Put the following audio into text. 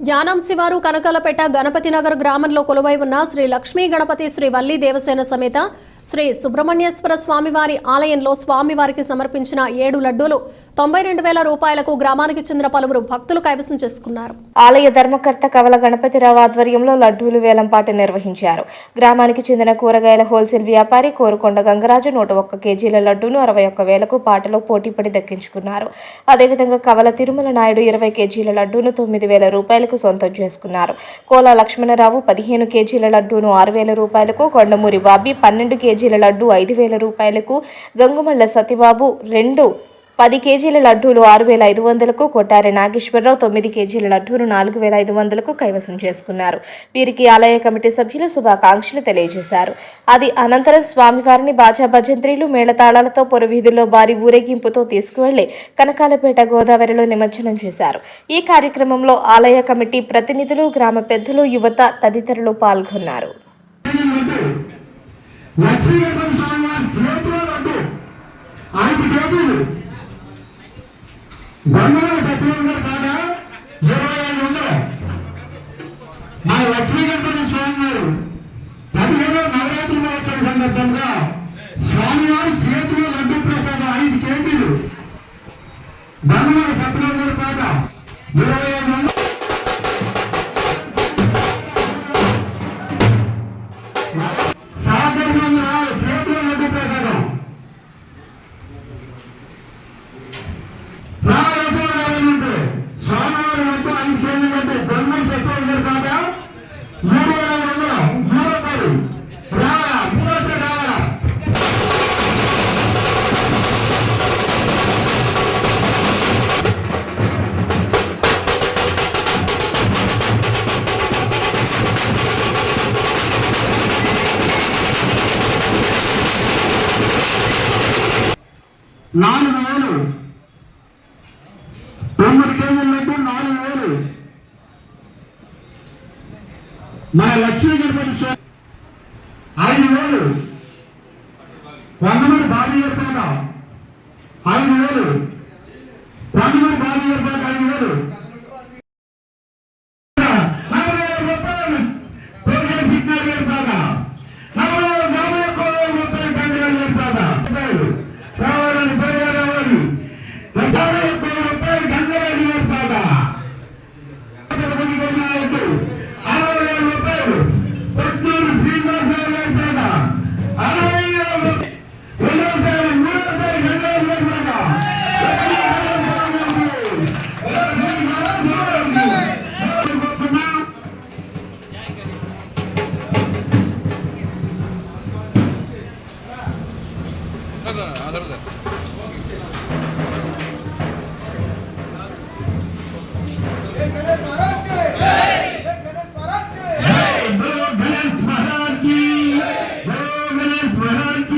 యానం శివారు కనకాలపేట గణపతి నగర్ గ్రామంలో కొలువై ఉన్న శ్రీ లక్ష్మీ గణపతి శ్రీ వల్లి దేవసేన సమేత శ్రీ సుబ్రహ్మణ్యేశ్వర స్వామివారి ఆలయంలో స్వామివారికి సమర్పించిన ఏడు లడ్డూలు తొంభై రెండు వేల రూపాయలకు గ్రామానికి చెందిన పలువురు భక్తులు కైవసం చేసుకున్నారు. ఆలయ ధర్మకర్త కవల గణపతిరావు ఆధ్వర్యంలో లడ్డూలు వేలంపాట నిర్వహించారు. గ్రామానికి చెందిన కూరగాయల హోల్సేల్ వ్యాపారి కోరుకొండ గంగరాజు నూట ఒక్క కేజీల లడ్డూను అరవై ఒక్క వేలకు పాటలో పోటీపడి దక్కించుకున్నారు. అదేవిధంగా కవల తిరుమల నాయుడు ఇరవై కేజీల లడ్డూను తొమ్మిది వేల రూపాయలకు సొంతం చేసుకున్నారు. కోలా లక్ష్మణరావు పదిహేను కేజీల లడ్డూను ఆరు వేల రూపాయలకు కొండమూరి బాబీ పన్నెండు కేజీ కేజీల లడ్డు ఐదు వేల రూపాయలకు గంగుమల్ల సతిబాబు రెండు పది కేజీల లడ్డూలు ఆరు వేల ఐదు వందలకు కొట్టారి నాగేశ్వరరావు తొమ్మిది కేజీల లడ్డూను నాలుగు వేల ఐదు వందలకు కైవసం చేసుకున్నారు. వీరికి ఆలయ కమిటీ సభ్యులు శుభాకాంక్షలు తెలియజేశారు. అది అనంతరం స్వామివారిని బాజా భజంత్రీలు మేళతాళాలతో పొరవీధుల్లో భారీ ఊరేగింపుతో తీసుకువెళ్ళి కనకాలపేట గోదావరిలో నిమజ్జనం చేశారు. ఈ కార్యక్రమంలో ఆలయ కమిటీ ప్రతినిధులు గ్రామ పెద్దలు యువత తదితరులు పాల్గొన్నారు. లక్ష్మీ గణపతి స్వామి వారి చేతిలో లడ్డు. ఐదు కేజీలు. బంధువుల సత్యం గారి కాడ ఇరవై ఐదు వందలు. మన లక్ష్మీ గణపతి స్వామి వారు పదిహేను నవరాత్రి మహోత్సవం సందర్భంగా స్వామివారి చేతిలో లడ్డు ప్రసాదం ఐదు కేజీలు. బంధువుల నాలుగు వేలు తొమ్మిది కేజీల లడ్డు నాలుగు వేలు మన లక్ష్మీ గణపతి స్వామి ఐదు వంద మంది బాబీ గారు Mahartu